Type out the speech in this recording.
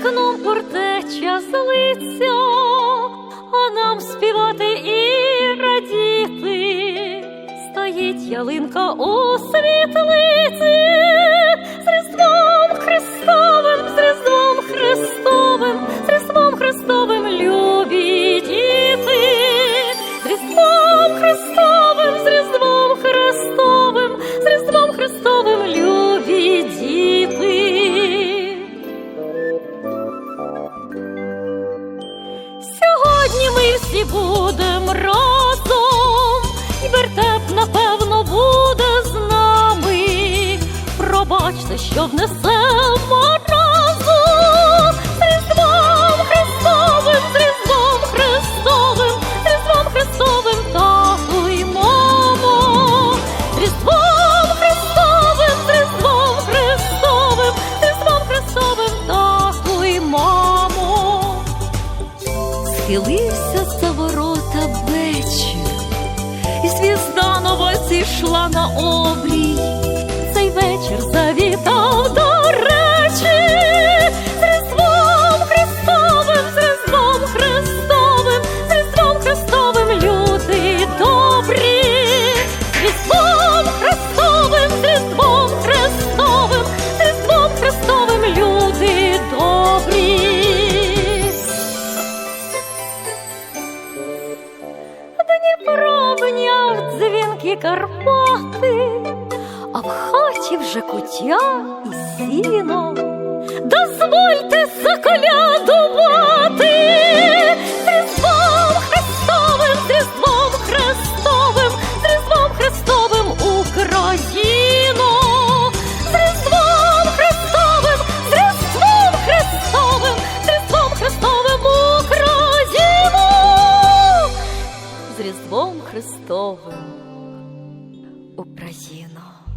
вікном портеча злиться, а нам співати і радіти. Стоїть ялинка у світлиці Сьогодні ми всі будемо разом, і вертеп, напевно, буде з нами. Пробачте, що внесемо Схилився за ворота вечір, і звізда нова зійшла на обрій. Дзвінки Карпати, а в хаті вже кутя і сіно. Дозвольте заколядувати Різдвом Христовим, Різдвом Христовим, Різдвом Христовим Україно, з Різдвом Христовим, з Різдвом Христовим, з Різдвом Христовим Україно. З Різдвом Христовим Україно.